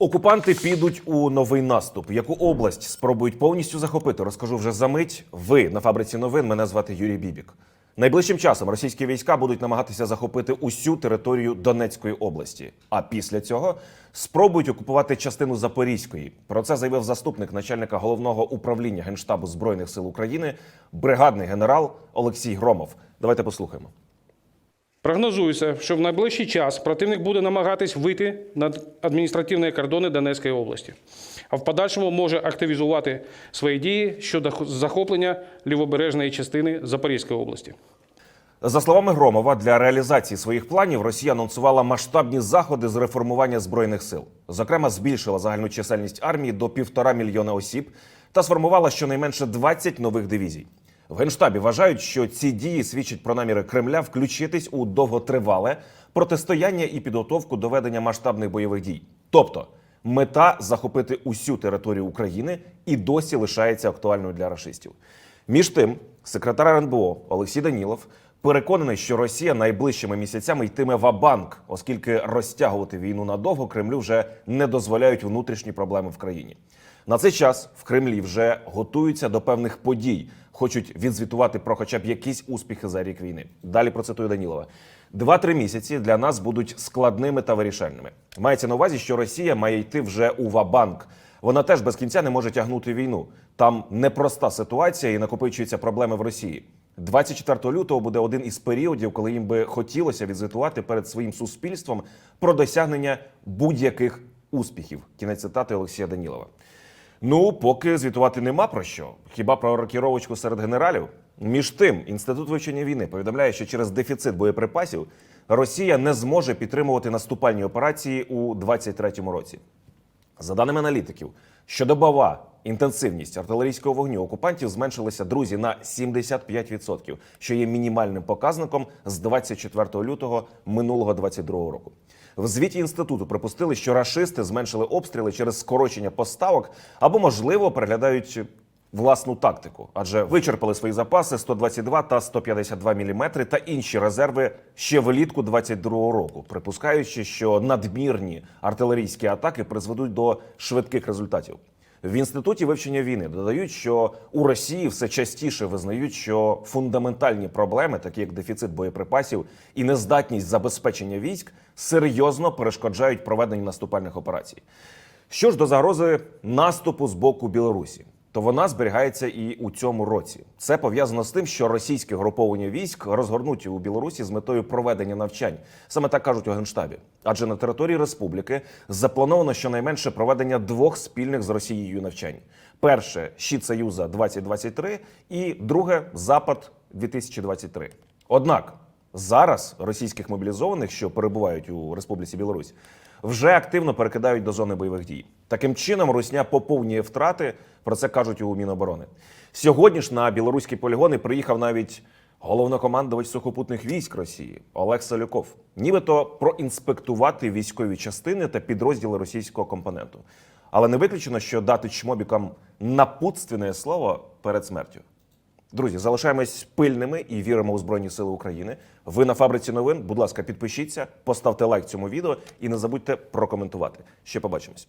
Окупанти підуть у новий наступ. Яку область спробують повністю захопити? Розкажу вже за мить. Ви на фабриці новин. Мене звати Юрій Бібік. Найближчим часом російські війська будуть намагатися захопити усю територію Донецької області. А після цього спробують окупувати частину Запорізької. Про це заявив заступник начальника головного управління генштабу збройних сил України, бригадний генерал Олексій Громов. Давайте послухаємо. Прогнозується, що в найближчий час противник буде намагатись вийти на адміністративні кордони Донецької області, а в подальшому може активізувати свої дії щодо захоплення лівобережної частини Запорізької області. За словами Громова, для реалізації своїх планів Росія анонсувала масштабні заходи з реформування збройних сил. Зокрема, збільшила загальну чисельність армії до півтора мільйона осіб та сформувала щонайменше 20 нових дивізій. В генштабі вважають, що ці дії свідчать про наміри Кремля включитись у довготривале протистояння і підготовку до ведення масштабних бойових дій. Тобто, мета захопити усю територію України і досі лишається актуальною для рашистів. Між тим, секретар РНБО Олексій Данілов переконаний, що Росія найближчими місяцями йтиме ва-банк, оскільки розтягувати війну надовго Кремлю вже не дозволяють внутрішні проблеми в країні. На цей час в Кремлі вже готуються до певних подій, хочуть відзвітувати про хоча б якісь успіхи за рік війни. Далі процитую Данілова. Два-три місяці для нас будуть складними та вирішальними. Мається на увазі, що Росія має йти вже у ва-банк. Вона теж без кінця не може тягнути війну. Там непроста ситуація і накопичуються проблеми в Росії. 24 лютого буде один із періодів, коли їм би хотілося відзвітувати перед своїм суспільством про досягнення будь-яких успіхів. Кінець цитати Олексія Данілова. Ну, поки звітувати нема про що. Хіба про рокіровочку серед генералів? Між тим, інститут вивчення війни повідомляє, що через дефіцит боєприпасів Росія не зможе підтримувати наступальні операції у 2023 році. За даними аналітиків, щодобова інтенсивність артилерійського вогню окупантів зменшилася друзі на 75%, що є мінімальним показником з 24 лютого минулого 22 року. В звіті інституту припустили, що рашисти зменшили обстріли через скорочення поставок або, можливо, переглядають власну тактику, адже вичерпали свої запаси 122 та 152 мм та інші резерви ще влітку 22 року, припускаючи, що надмірні артилерійські атаки призведуть до швидких результатів. В інституті вивчення війни додають, що у Росії все частіше визнають, що фундаментальні проблеми, такі як дефіцит боєприпасів і нездатність забезпечення військ, серйозно перешкоджають проведенню наступальних операцій. Що ж до загрози наступу з боку Білорусі, то вона зберігається і у цьому році. Це пов'язано з тим, що російське груповання військ розгорнуті у Білорусі з метою проведення навчань. Саме так кажуть у генштабі. Адже на території республіки заплановано щонайменше проведення двох спільних з Росією навчань: перше щит Союза 2023 і друге Запад 2023. Однак зараз російських мобілізованих, що перебувають у Республіці Білорусь, вже активно перекидають до зони бойових дій. Таким чином, Русня поповнює втрати. Про це кажуть у Міноборони. Сьогодні ж на білоруські полігони приїхав навіть головнокомандувач сухопутних військ Росії Олег Солюков, нібито проінспектувати військові частини та підрозділи російського компоненту. Але не виключено, що дати чмобікам напутственне слово перед смертю. Друзі, залишаємось пильними і віримо у Збройні Сили України. Ви на фабриці новин. Будь ласка, підпишіться, поставте лайк цьому відео і не забудьте прокоментувати. Ще побачимось.